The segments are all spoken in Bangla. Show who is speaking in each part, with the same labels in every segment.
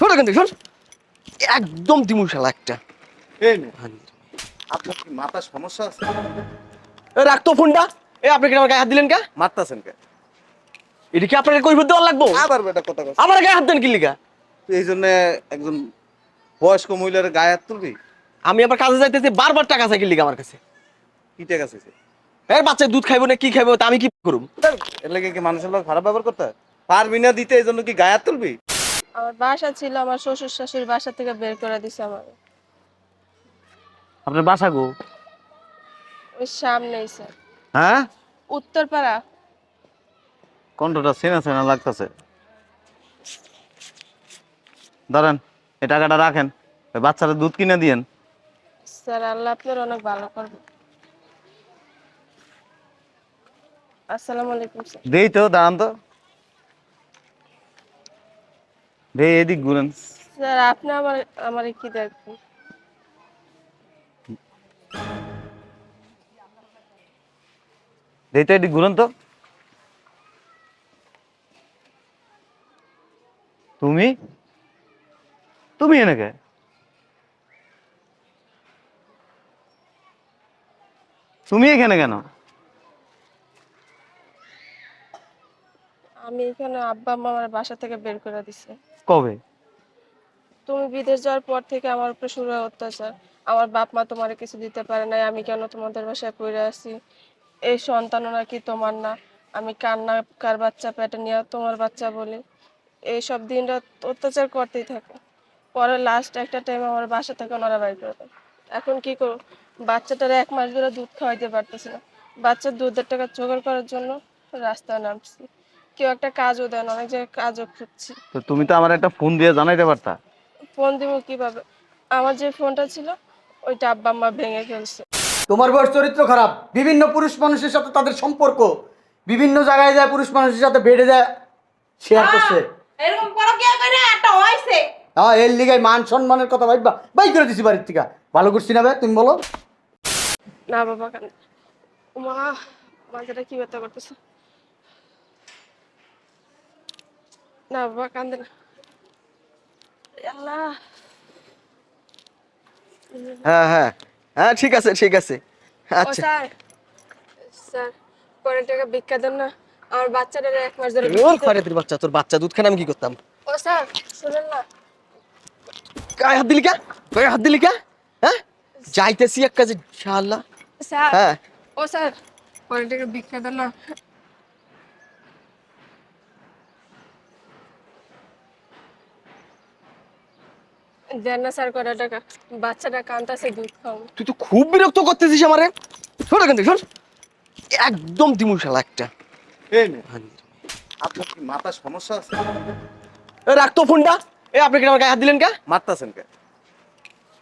Speaker 1: শোন এখান থেকে শোন একদম দিমু শালা একটা।
Speaker 2: এই নে, আপনার কি মাথার সমস্যা আছে?
Speaker 1: এ, রাখ তো ফোনটা। এ আপনি কি আমার গায়ে হাত দিলেন কে?
Speaker 2: মারতাছেন কে?
Speaker 1: এটা কি আপনাকে কৈফত দেওয়ার লাগবো?
Speaker 2: আবার বেটা কথা কথা
Speaker 1: আমার গায়ে হাত দেন কি লিগা?
Speaker 2: এই জন্য একজন বয়স্ক মহিলার গায়ে হাত তুলবি?
Speaker 1: আমি আবার কাজে যাইতেছি বারবার টাকা চাই কি লিগা আমার কাছে।
Speaker 2: কি টাকা আছে
Speaker 1: এর বাচ্চা দুধ খাইবো না কি খাইবো তা আমি কি করুম?
Speaker 2: এর লাগে কি মানুষের লোক খারাপ ব্যবহার করতে হয়? পারবি না দিতে এই জন্য কি গায়ে হাত তুলবি?
Speaker 3: আমার বাসা ছিল আমার শ্বশুর শাশুড়ি বাসা থেকে বের করে দিছে আমার
Speaker 2: আপনার বাসা গো
Speaker 3: ওই সামনেই স্যার।
Speaker 2: হ্যাঁ?
Speaker 3: উত্তরপাড়া।
Speaker 2: কণ্ঠটা চেনা চেনা লাগতেছে। দাঁড়ান এই টাকাটা রাখেন। ওই বাচ্চারা দুধ কিনে দিয়েন।
Speaker 3: স্যার আল্লাহ আপনার অনেক ভালো করবে। আসসালামু আলাইকুম স্যার।
Speaker 2: দেই তো দাঁড়ান তো। দে এদিক ঘুরেন।
Speaker 3: স্যার আপনি আমার আমার কি দেখবেন
Speaker 2: দেই তো এদিক ঘুরেন তো। তুমি? তুমি এনেকে তুমি এখানে কেন?
Speaker 3: আমি এখানে আব্বা আম্মা আমার বাসা থেকে বের করে দিছে।
Speaker 2: কবে?
Speaker 3: তুমি বিদেশ যাওয়ার পর থেকে আমার উপরে শুরু হয় অত্যাচার। আমার বাপ মা তোমার কিছু দিতে পারে নাই, আমি কেন তোমাদের বাসায় পড়ে আছি? এই সন্তানও নাকি তোমার না। আমি কান্না, কার বাচ্চা পেটে নিয়ে তোমার বাচ্চা বলি। এই সব দিনটা অত্যাচার করতেই থাকে। পরে লাস্ট একটা টাইম আমার বাসা থেকে ওনারা বাইর করে এখন কি করব? বাচ্চাটার এক মাস ধরে দুধ খাওয়াইতে পারতেছি না। বাচ্চার দুধের টাকা জোগাড় করার জন্য রাস্তায় নামছি। কেউ একটা কাজও দেন অনেক জায়গায় কাজও খুঁজছি।
Speaker 2: তো তুমি তো আমার একটা ফোন দিয়ে জানাইতে পারতা?
Speaker 3: ফোন দিব কীভাবে? আমার যে ফোনটা ছিল ওইটা আব্বা আম্মা ভেঙে ফেলছে।
Speaker 4: তোমার বউয়ের চরিত্র খারাপ। বিভিন্ন পুরুষ মানুষের সাথে তাদের সম্পর্ক। বিভিন্ন জায়গায় যায় পুরুষ মানুষের সাথে বেড়ে যায় শেয়ার করছে।
Speaker 5: এরকম পরকিয়া করে একটা হয়েছে।
Speaker 4: হ্যাঁ এর লিগায় মান সম্মানের কথা ভাইবা। বাই করে দিছি বাড়ির থেকে। ভালো করছি না ভাই তুমি বলো?
Speaker 3: না বাবা কান মা মাথাটা কি ব্যথা করতেছে। না বাবা কান্দে না। আল্লাহ।
Speaker 1: হ্যাঁ হ্যাঁ। হ্যাঁ ঠিক আছে ঠিক আছে। আচ্ছা।
Speaker 3: স্যার। স্যার পরের টাকা ভিক্ষা দেন না। আমার বাচ্চাটার এক মাস ধরে
Speaker 1: ওর খয়রাতির বাচ্চা? তোর বাচ্চা দুধ খান আমি কি করতাম?
Speaker 3: ও স্যার শুনেন না।
Speaker 1: গায়ে হাত দিলি কে? গায়ে হাত দিলি কে? হ্যাঁ? যাইতেছি এক কাজে ইনশাআল্লাহ।
Speaker 3: স্যার।
Speaker 1: হ্যাঁ।
Speaker 3: ও স্যার পরের টাকা ভিক্ষা দেন না। দেন না স্যার কটা টাকা? বাচ্চাটা কান্তাছে দুধ খাও
Speaker 1: তুই তো খুব বিরক্ত করতেছিস আমারে। শোন এখান থেকে শোন একদম দিমু শালা একটা।
Speaker 2: এই নে, আপনার কি মাথার সমস্যা আছে?
Speaker 1: এ, রাখ তো ফোনটা। এ আপনি কি আমার গায়ে হাত দিলেন কে?
Speaker 2: মারতাছেন কে?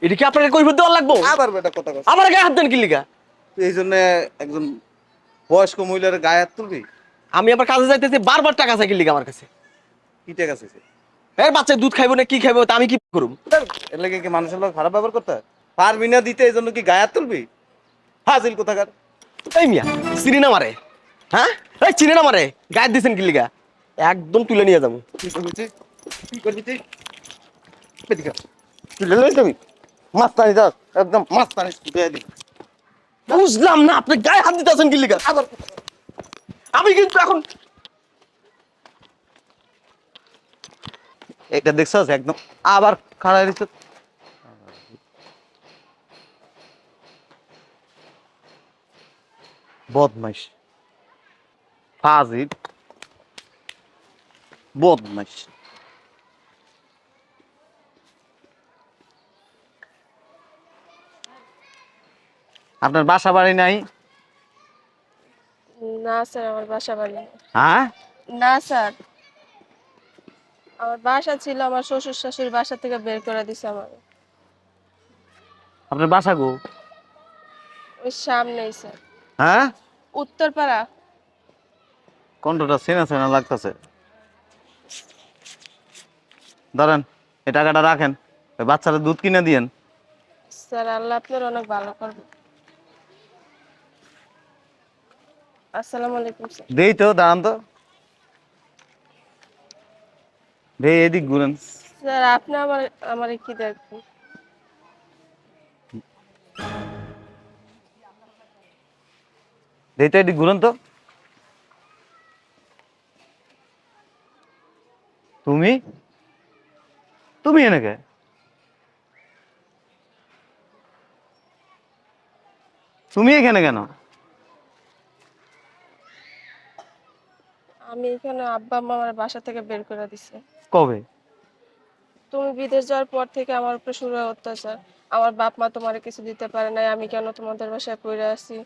Speaker 1: এটা কি আপনাকে কৈফত দেওয়ার লাগবো?
Speaker 2: আবার বেটা কথা কথা
Speaker 1: আমার গায়ে হাত দেন কি লিগা?
Speaker 2: এই জন্য একজন বয়স্ক মহিলার গায়ে হাত তুলবি?
Speaker 1: আমি আবার কাজে যাইতেছি বারবার টাকা চাই কি লিগা আমার কাছে?
Speaker 2: কি টাকা আছে
Speaker 1: এর বাচ্চা দুধ খাইবো না কি খাইবো তা আমি কি করুম?
Speaker 2: এর লাগে কি মানুষের লোক খারাপ ব্যবহার করতে হয়? পারবি না দিতে এই জন্য কি গায়ে তুলবি? কোথাকার?
Speaker 1: এই মিয়া চিনি না মারে। হ্যাঁ? এই চিনি না মারে গায়ে দিছেন কি লিগা? একদম তুলে নিয়ে যাব।
Speaker 2: কি করবি তুই? কি করবি তুই? এদিকে আয়।
Speaker 1: তুলে নিয়ে যাবি
Speaker 2: মাস্তানি যাস একদম মাস্তানি দিয়ে দিবি
Speaker 1: বুঝলাম না আপনি গায়ে হাত দিতেছেন কি লিগা?
Speaker 2: আবার
Speaker 1: আমি কিন্তু এখন
Speaker 2: এটা দেখছস একদম আবার খাড়া দিছ বদমাইশ। ফাজিল। বদমাইশ। আপনার বাসা বাড়ি নাই?
Speaker 3: না স্যার আমার বাসা বাড়ি।
Speaker 2: হ্যাঁ?
Speaker 3: না স্যার। আমার বাসা ছিল আমার শ্বশুর শাশুড়ি বাসা থেকে বের করে দিছে আমার
Speaker 2: আপনার বাসা গো
Speaker 3: ওই সামনেই স্যার।
Speaker 2: হ্যাঁ?
Speaker 3: উত্তরপাড়া।
Speaker 2: কণ্ঠটা চেনা চেনা লাগতেছে? ধরেন এই টাকাটা রাখেন ওই বাচ্চারা দুধ কিনে দিয়েন।
Speaker 3: স্যার আল্লাহ আপনার অনেক ভালো করবে। আসসালামু আলাইকুম স্যার।
Speaker 2: দেই তো দাঁড়ান তো। দে এদিক ঘুরেন।
Speaker 3: স্যার আপনি আমার আমার কি দেখবেন
Speaker 2: দেখতে এটি ঘুরন তো। তুমি? তুমি এনেকে তুমি এখানে কেন?
Speaker 3: আমি এখানে আব্বা আম্মা আমার বাসা থেকে বের করে দিছে।
Speaker 2: কবে?
Speaker 3: তুমি বিদেশ যাওয়ার পর থেকে আমার উপরে শুরু হয় অত্যাচার। আমার বাপ মা তোমার কিছু দিতে পারে নাই, আমি কেন তোমাদের বাসায় পড়ে আসি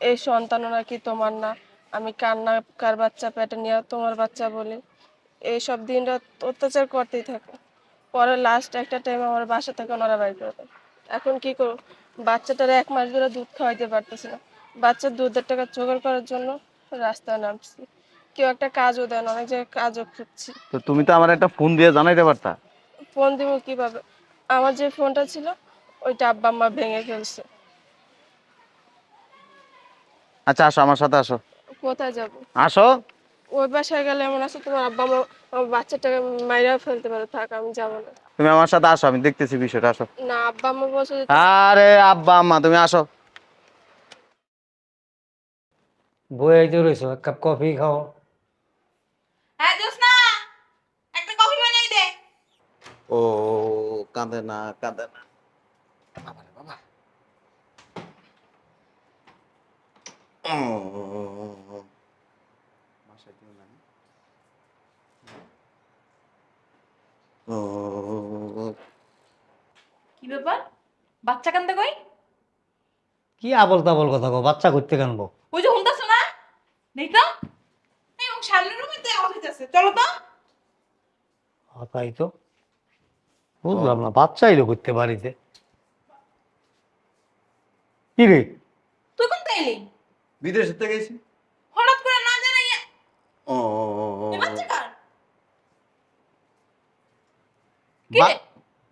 Speaker 3: এই সন্তানও নাকি তোমার না? আমি কান্না কার বাচ্চা পেটে নিয়ে তোমার বাচ্চা বলি? এইসব দিন রাত অত্যাচার করতেই থাকে। পরে লাস্ট একটা টাইম আমার বাসা থেকে ওনারা বাড়ি করে দেয়। এখন কি করব? বাচ্চাটার এক মাস ধরে দুধ খাওয়াইতে পারতেছি না। বাচ্চার দুধের টাকা জোগাড় করার জন্য রাস্তায় নামছি। কেউ একটা কাজও দেন অনেক জায়গায় কাজও খুঁজছি।
Speaker 2: তো তুমি তো আমার একটা ফোন দিয়ে জানাইতে পারতা?
Speaker 3: ফোন দিব কীভাবে? আমার যে ফোনটা ছিল ওইটা আব্বা আম্মা ভেঙে ফেলছে।
Speaker 2: আচ্ছা আসো আমার সাথে আসো।
Speaker 3: কোথায় যাব?
Speaker 2: আসো।
Speaker 3: ওই বাসায় গেলে এমন আছে তোমার আব্বা আম্মা আমার বাচ্চাটাকে মাইরা ফেলতে পারে। থাক আমি যাব না।
Speaker 2: তুমি আমার সাথে আসো আমি দেখতেছি বিষয়টা আসো।
Speaker 3: না আব্বা আম্মা বলছে যে
Speaker 2: আরে আব্বা আম্মা তুমি আসো।
Speaker 4: বয়ে যে রয়েছো এক কাপ কফি খাও।
Speaker 5: হ্যাঁ জোসনা একটা কফি বানিয়ে দে।
Speaker 2: ও কাঁদে না কাঁদে না।
Speaker 5: কি ব্যাপার? বাচ্চা কান্দে কই?
Speaker 4: কি আবল তাবল কথা কো বাচ্চা করতে কানবো?
Speaker 5: ওই যে হুনতাছ না? নেই তো? এই ও হইতাছে চলো তো।
Speaker 4: হ্যাঁ, তাই তো। বুঝলাম না বাচ্চা এলো করতে বাড়িতে কি রে?
Speaker 5: তুই কোন তাইলি
Speaker 2: বিদেশে থেকে গেছি
Speaker 5: হঠাৎ করে না জানাই
Speaker 2: ও
Speaker 5: বাচ্চা কার? কি রে?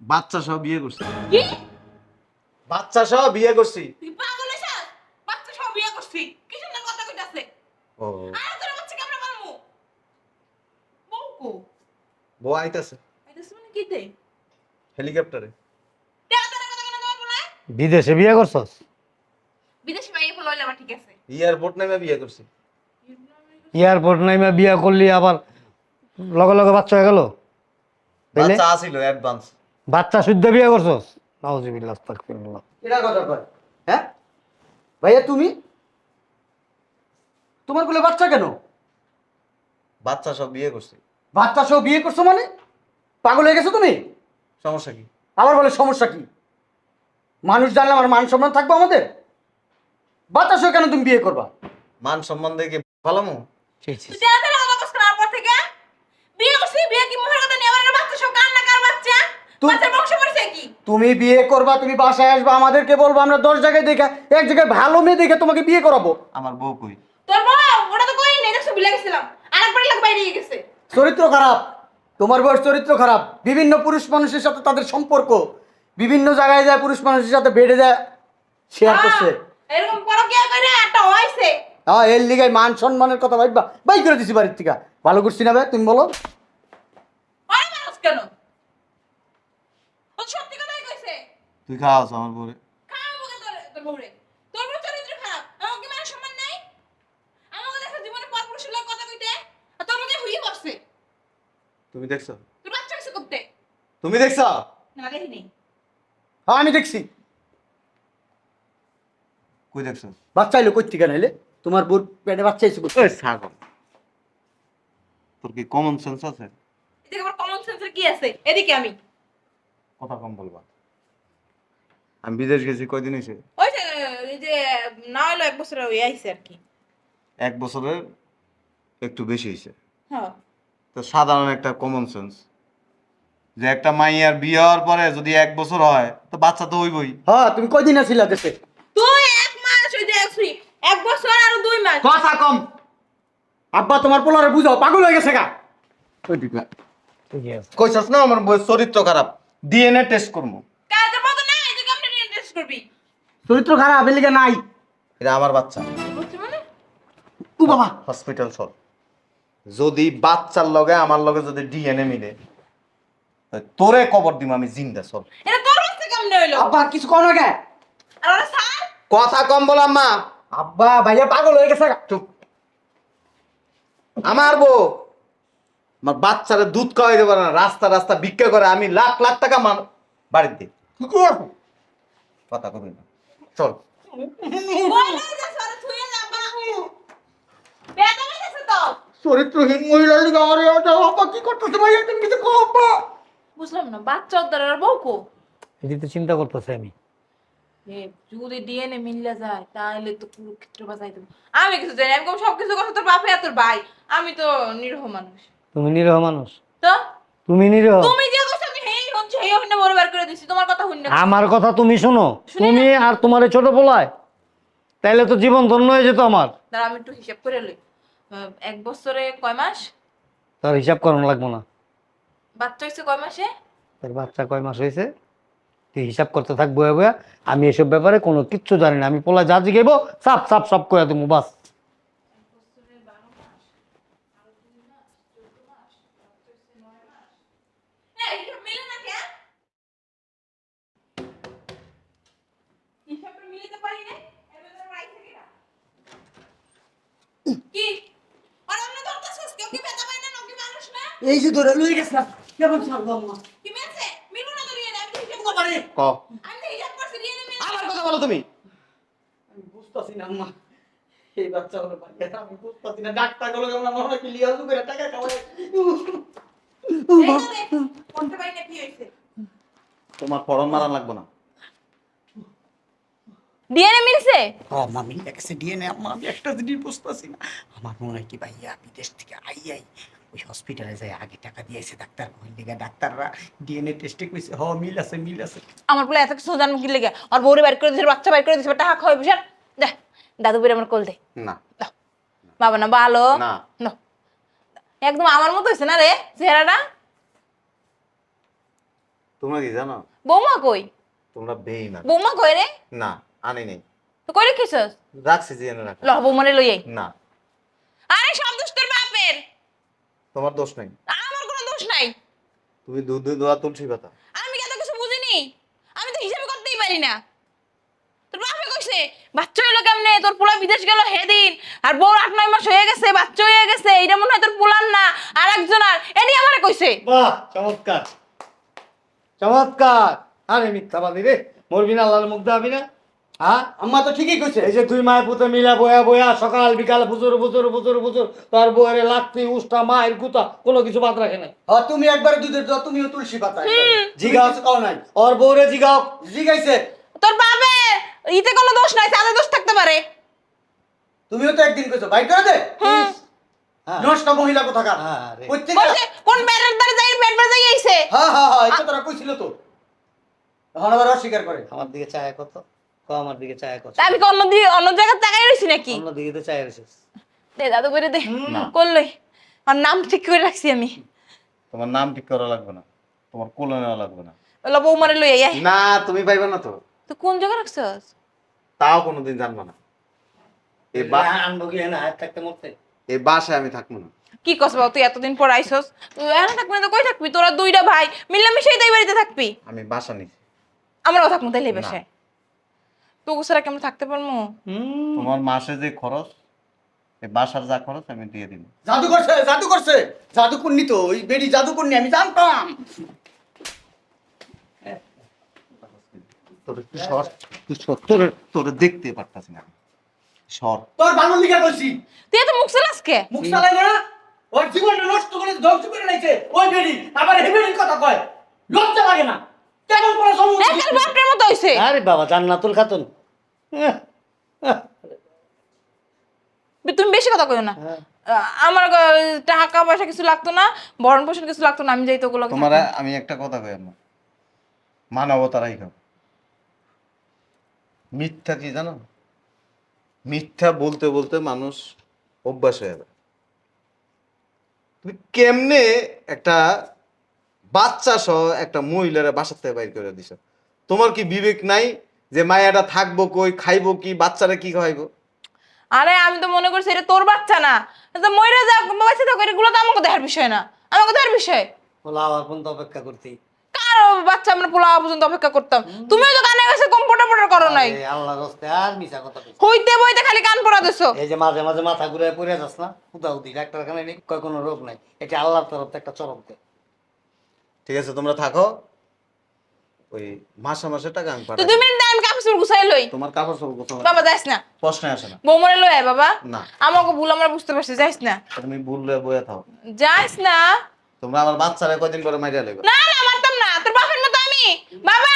Speaker 2: বাচ্চা সহ বিয়ে করছি।
Speaker 5: কি?
Speaker 2: বাচ্চা সহ বিয়ে করছি।
Speaker 5: তুই পাগল হইছিস? বাচ্চা সব বিয়ে করছিস কি সুন্দর কথা কইতাছে?
Speaker 2: ও।
Speaker 5: আর তোর বাচ্চা কেমনে পারমু বউ কো
Speaker 2: বউ আইতাছে
Speaker 5: মানে
Speaker 2: হেলিকপ্টারে
Speaker 4: বিদেশে বিয়ে করছস?
Speaker 5: বিদেশি মাইয়ে ফুল হইলে আমার ঠিক আছে।
Speaker 2: এয়ারপোর্ট নেমে বিয়ে করছি।
Speaker 4: এয়ারপোর্ট নাইমা বিয়া করলি আবার লগে লগে বাচ্চা হয়ে গেল? তাইলে
Speaker 2: বাচ্চা আসিল অ্যাডভান্স
Speaker 4: বাচ্চা শুদ্ধ বিয়ে করছস? নাউজুবিল্লাহ আস্তাগফিরুল্লাহ। এটা কথা কয়। হ্যাঁ? ভাইয়া তুমি? তোমার কোলে বাচ্চা কেন?
Speaker 2: বাচ্চা সব বিয়ে করছি।
Speaker 4: বাচ্চা সহ বিয়ে করছ মানে? পাগল হয়ে গেছো তুমি?
Speaker 2: সমস্যা কি?
Speaker 4: আবার বলে সমস্যা কি? মানুষ জানলে আমার মান সম্মান থাকবে আমাদের? বাচ্চা সহ কেন তুমি বিয়ে করবা?
Speaker 2: মান সম্মান দেখে
Speaker 5: জানা তাহলে আমার কাছে থেকে বিয়ে করছি বিয়ে কি মুখের কথা নিয়ে আমার বাচ্চা সব কান্না কার বাচ্চা?
Speaker 4: তুই-
Speaker 5: বাচ্চার বংশ পরিচয় কি?
Speaker 4: তুমি বিয়ে করবা তুমি বাসায় আসবা আমাদেরকে বলব আমরা দশ জায়গায় দেখে এক জায়গায় ভালো মেয়ে দেখে তোমাকে বিয়ে করাবো।
Speaker 2: আমার বউ কই?
Speaker 5: তোর বউ ওটা তো কই নেই দেখছ বিলে গেছিলাম। আরেকবার লাগ বাইরে গেছে।
Speaker 4: চরিত্র খারাপ তোমার বয়স চরিত্র খারাপ বিভিন্ন পুরুষ মানুষের সাথে তাদের সম্পর্ক বিভিন্ন জায়গায় যায় পুরুষ মানুষের সাথে বেড়ে যায় শেয়ার করছে।
Speaker 5: এরকম করো কি করে একটা হইছে
Speaker 4: হ্যাঁ এর লিগায় মান সম্মানের কথা ভাববা বাই করে দিছি বাড়ির থেকে। ভালো করছি না ভাই তুমি বলো?
Speaker 5: মানুষ কেন? সত্যি কথাই কইছে।
Speaker 2: তুই খাওয়াস আমার বউরে
Speaker 5: খাও মুখে তোর তোর বউরে তোর বউ চরিত্র খারাপ আমাকে মানে সম্মান নাই আমাকে দেখা জীবনে পরপুরুষের লোক কথা কইতে আর তোর মধ্যে হুই বসছে
Speaker 2: তুমি দেখছ?
Speaker 5: তোর বাচ্চা কিছু করতে
Speaker 2: তুমি দেখছ?
Speaker 5: না দেখিনি।
Speaker 4: হ্যাঁ আমি দেখছি।
Speaker 2: কই দেখছ?
Speaker 4: বাচ্চা এলো কই থেকে নাইলে তোমার বোর পেটে বাচ্চা এসে
Speaker 2: ওই ছাগল। তোর কি কমন সেন্স আছে?
Speaker 5: এদিকে আমার কমন সেন্সের কি আছে? এদিকে আমি।
Speaker 2: কথা কম বলবা। আমি বিদেশ গেছি কয়দিন হয়েছে?
Speaker 5: ওই যে এই যে না হলো এক বছর ওই আইছে আর কি।
Speaker 2: এক বছরের একটু বেশি হয়েছে।
Speaker 5: হ্যাঁ।
Speaker 2: তো সাধারণ একটা কমন সেন্স যে একটা মাইয়ার বিয়ে হওয়ার পরে যদি এক বছর হয় তো বাচ্চা তো হইবই।
Speaker 4: হ্যাঁ তুমি কয়দিন আসিলা দেশে?
Speaker 5: তুই এক মাস যে sorry, এক বছর আর দুই মাস।
Speaker 4: কথা কম। আব্বা তোমার পোলারে বুঝাও পাগল হয়ে গেছে গা।
Speaker 2: কইছাস না আমার বউয়ের চরিত্র খারাপ। ডিএনএ টেস্ট করব
Speaker 5: কাজে মতো না এই যে কেমনে টেস্ট করবি?
Speaker 4: চরিত্র খারাপ এর লিগে নাই।
Speaker 2: এটা আমার বাচ্চা।
Speaker 5: বুঝছি মানে?
Speaker 4: ও বাবা।
Speaker 2: হসপিটাল চল। যদি বাচ্চার লগে আমার লগে যদি ডিএনএ মিলে তোরে কবর দিম আমি জিন্দা চল।
Speaker 5: এটা তোর বাচ্চা কেমনে হইল?
Speaker 4: আব্বা কিছু কও না কে
Speaker 5: আর ওরা স্যার!
Speaker 2: কথা কম বললাম মা
Speaker 4: আব্বা ভাইয়া পাগল হয়ে গেছে
Speaker 2: চুপ। আমার বউ আমার বাচ্চারা দুধ খাওয়াইতে পারে না রাস্তা রাস্তা ভিক্ষা করে আমি লাখ লাখ টাকা মান বাড়িতে দিই কথা কবি না। চল।
Speaker 5: বলে যে তো।
Speaker 4: চরিত্রহীন মহিলার লিগে আমার এটা আব্বা কি করতেছে ভাইয়া তুমি কিছু কও আব্বা
Speaker 5: বুঝলাম না বাচ্চা উদ্ধার আর বউ কো?
Speaker 4: এটি তো চিন্তা করতেছে আমি।
Speaker 5: এ যদি ডিএনএ মিললে যায় তাহলে তো কুরুক্ষেত্র বাজাই দেবো। আমি কিছু জানি আমি সব কিছু কথা তোর বাপে আর তোর ভাই আমি তো নিরহ মানুষ।
Speaker 4: তুমি নিরহ মানুষ।
Speaker 5: তো?
Speaker 4: তুমি নিরহ?
Speaker 5: তুমি যে কইছো আমি হেই হচ্ছে হেই হইনা বড় বার করে দিছি তোমার কথা হইনা
Speaker 6: আমার কথা তুমি শোনো।
Speaker 5: শুনি
Speaker 6: তুমি আর তোমার ছোট পোলায় তাইলে তো জীবন ধন্য হয়ে যেত আমার।
Speaker 5: দাঁড়া আমি একটু হিসাব করে লই। এক বছরে কয় মাস?
Speaker 6: তার হিসাব করানো লাগবো না।
Speaker 5: বাচ্চা হয়েছে কয় মাসে?
Speaker 6: তার বাচ্চা কয় মাস হয়েছে? তুই হিসাব করতে থাক বয়া বয়া। আমি এসব ব্যাপারে কোনো কিচ্ছু জানি না। আমি পোলা যা জিগেবো সাপ সাপ সব করে তুমি বাস
Speaker 5: হ্যাঁ হিসাব মিলে না কেন হিসাবটা মিলাতে পারি না এর ভেতরে রাই থেকে না কি আর অন্য ধরতেছিস কেউ কি বেতা পাই না নকি মানুষ না
Speaker 4: এই যে ধরে লই গেছিলাম কেমন ছাড়বো আম্মা
Speaker 5: কি মিলু না তো রিয়ে আমি
Speaker 2: ক?
Speaker 5: আমি হিসাব করছি রিয়ে
Speaker 1: আমার কথা বলো তুমি।
Speaker 4: আমি বুঝতাছি না আম্মা এই বাচ্চা হলো আমি বুঝতাছি না। ডাক্তারগুলো কেমন আমার লিয়া করে টাকা খাওয়ায়।
Speaker 5: কোনটা পাই না কি হইছে
Speaker 2: তোমার ফরন মারা লাগবো না।
Speaker 5: ডিএনএ মিলছে?
Speaker 4: ও মামি কাছে ডিএনএ। আম্মা আমি একটা জিনিস বুঝতাছি না। আমার মনে হয় কি ভাইয়া বিদেশ থেকে আই আই ওই হসপিটালে যায় আগে টাকা দিয়েছে ডাক্তার ওই লিগা ডাক্তাররা ডিএনএ টেস্টে কইছে হ মিল আছে মিল আছে।
Speaker 5: আমার বলে এত কিছু জানব কি লেগে? আর বউরে বাইর করে দিছে বাচ্চা বাইর করে দিছে টাকা খাওয়াই দাদু বের আমার কোল দে।
Speaker 2: না।
Speaker 5: বাবা না ভালো।
Speaker 2: না।
Speaker 5: একদম আমার মতো হয়েছে না রে চেহারাটা?
Speaker 2: তোমরা কি জানো?
Speaker 5: বৌমা কই?
Speaker 2: তোমরা বেইমান।
Speaker 5: বৌমা কই রে?
Speaker 2: না আনি নেই।
Speaker 5: তো কই রেখেছস?
Speaker 2: রাখছি এনে রাখা।
Speaker 5: ল বৌমারে লই আই
Speaker 2: না
Speaker 5: আরে সব দোষ তোর বাপের
Speaker 2: তোমার দোষ নেই।
Speaker 5: আমার কোনো দোষ নাই।
Speaker 2: তুমি দুধ দুধ দোয়া তুলসী পাতা
Speaker 5: আমি কি এত কিছু বুঝিনি? আমি তো হিসাব করতেই পারি না। তোর বাপে কইছে বাচ্চা হইল কেমনে? তোর পোলা বিদেশ গেল হেদিন আর বউর আট নয় মাস হয়ে গেছে বাচ্চা হয়ে গেছে। এটা মনে হয় তোর পোলার না আর। একজন আর এটি আমারে কইছে।
Speaker 6: বাহ চমৎকার। চমৎকার। আরে মিথ্যাবাদী রে মরবি না আল্লাহর মুখ দাবি না। হ্যাঁ?
Speaker 4: আম্মা তো ঠিকই কইছে।
Speaker 6: এই যে তুই মায়ের পুতে মিলা বয়া বয়া সকাল বিকাল বুজুর বুজুর বুজুর বুজুর তোর বউয়ের লাত্তি উষ্টা মায়ের গুতা কোনো কিছু বাদ রাখে নাই।
Speaker 4: হ তুমি একবারে দুধের দাও তুমিও তুলসী পাতা
Speaker 6: জিগাও।
Speaker 4: কিছু খাও নাই।
Speaker 6: ওর বউরে জিগাও।
Speaker 4: জিগাইছে।
Speaker 5: তোর বাপে ইতে কোনো দোষ নাই তাদের দোষ থাকতে পারে।
Speaker 4: তুমিও তো একদিন কইছো বাইক করে দে।
Speaker 6: হ্যাঁ।
Speaker 4: নষ্ট মহিলা কোথাকার।
Speaker 6: আরে।
Speaker 4: প্রত্যেক
Speaker 5: কোন ব্যাটার দ্বারা যাই ব্যাট বাজাই যাই আইছে?
Speaker 4: হ্যাঁ হ্যাঁ হ্যাঁ এটা তোরা কইছিল তো। এখন আবার অস্বীকার করে।
Speaker 6: আমার দিকে চায় কত? ক আমার দিকে চায়
Speaker 5: আমি কি অন্য দিকে অন্য জায়গায় তাকাই রইছি নাকি?
Speaker 6: অন্য দিকে তো চায় রেছিস
Speaker 5: দে দাদু করে দে। করলই আর নাম ঠিক করে রাখছি আমি।
Speaker 2: তোমার নাম ঠিক করা লাগবে না। তোমার কোলে নেওয়া লাগবে না।
Speaker 5: বলো বৌমারে লই আই
Speaker 2: না তুমি পাইবে না তো।
Speaker 5: তো কোন জায়গায় রাখছস?
Speaker 2: তাও কোনোদিন জানব না। এই বা
Speaker 6: আনব কি? না হাত থাকতে মরতে।
Speaker 2: এই বাসায় আমি থাকব না।
Speaker 5: কি কস বাবা তুই এতদিন পর আইসস তুই এখন থাকবি না তো কই থাকবি? তোরা দুইটা ভাই মিলামিশাই তাই বাড়িতে থাকবি।
Speaker 2: আমি বাসা নিছি।
Speaker 5: আমরাও থাকব তাইলে বেশে তো গুছারা কেমন থাকতে পারব?
Speaker 2: তোমার মাসে যে খরচ এই বাসার যা খরচ আমি দিয়ে দিব।
Speaker 4: জাদু করছে জাদু করছে। জাদু করনি তো ওই বেডি জাদু করনি আমি জানতাম।
Speaker 2: তোর একটু সর তুই সর তোর তোর দেখতে পারতাছি না। সর
Speaker 4: তোর ভালো লিখা কইছি
Speaker 5: তুই এত মুখ চালাস কে
Speaker 4: মুখ চালাই না? ওর জীবনটা নষ্ট করে ধ্বংস করে লাইছে ওই বেডি আবার বেডির কথা কয়। লজ্জা লাগে না। কেমন করে সম্মুখ
Speaker 5: একাল বাপটার মতো হইছে।
Speaker 6: আরে বাবা জান্নাতুল খাতুন।
Speaker 5: তুমি বেশি কথা কইও না।
Speaker 6: হ্যাঁ।
Speaker 5: আমার টাকা পয়সা কিছু লাগতো না ভরণ পোষণ কিছু লাগতো না আমি যাই তো ওগুলো
Speaker 2: তোমার আমি একটা কথা কই আমার মানবতারাই হোক মিথ্যা কি জানো? মিথ্যা বলতে বলতে মানুষ অভ্যাস হয়ে যাবে তুমি কেমনে একটা বাচ্চা সহ একটা মহিলারা বাসার থেকে বাইর করে দিছ? তোমার কি বিবেক নাই? যে মায়াটা থাকব কই খাইবো কি বাচ্চারা কি খাইবো?
Speaker 5: আরে আমি তো মনে করছি এটা তোর বাচ্চা না। তো মইরা যা বাচ্চা থাকো এগুলো তো আমাকে দেখার বিষয় না। আমাকে দেখার বিষয়।
Speaker 6: পোলা আবার পর্যন্ত অপেক্ষা করতে
Speaker 5: কার বাচ্চা আমরা পোলা পর্যন্ত অপেক্ষা করতাম। তুমিও তো কানে গেছে কম পটা পটা করো নাই।
Speaker 6: আরে আল্লাহ রস্তে আর মিছা কথা কইছি।
Speaker 5: হইতে বইতে খালি কান পড়া দিছো।
Speaker 6: এই যে মাঝে মাঝে মাথা ঘুরে পড়ে যাস না উদাউদি ডাক্তার খানে কয় কোনো রোগ নাই। এটা আল্লাহর তরফ থেকে একটা চরম
Speaker 2: ঠিক আছে তোমরা থাকো। ওই মাসে মাসে টাকা আমি পাঠাই।
Speaker 5: মিনিট কাপড় চোপড় গুছাই লই।
Speaker 2: তোমার কাপড়
Speaker 5: বাবা যাইস না।
Speaker 2: প্রশ্ন আসে না।
Speaker 5: বৌমরে লই আয় বাবা।
Speaker 2: না।
Speaker 5: আমাকে ভুল আমরা বুঝতে পারছি যাইস না।
Speaker 2: তুমি ভুললে বয়ে থাও।
Speaker 5: যাইস না।
Speaker 2: তোমরা আমার বাচ্চারা কয়দিন পরে মাইরা লেবে
Speaker 5: না না মারতাম না। তোর বাপের মতো আমি। বাবা!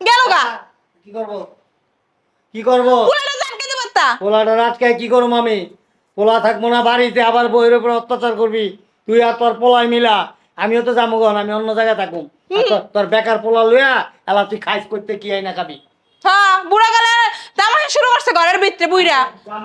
Speaker 5: গেল গা।
Speaker 6: কি করব? কি করব?
Speaker 5: পুরাটা জানকে দিতে পারতা
Speaker 6: পোলাটা রাতকায় কি করব আমি? পোলা থাকব না বাড়িতে আবার বইয়ের উপর অত্যাচার করবি। তুই আর তোর পোলাই মিলা। আমিও তো যাব গন আমি অন্য জায়গায় থাকুম আর তোর- তোর বেকার পোলা লইয়া এলা তুই খাইস করতে কি আই না খাবি?
Speaker 5: হ্যাঁ বুড়া গেলে তামাশা শুরু করছে ঘরের ভিতরে বুইরা
Speaker 6: যাব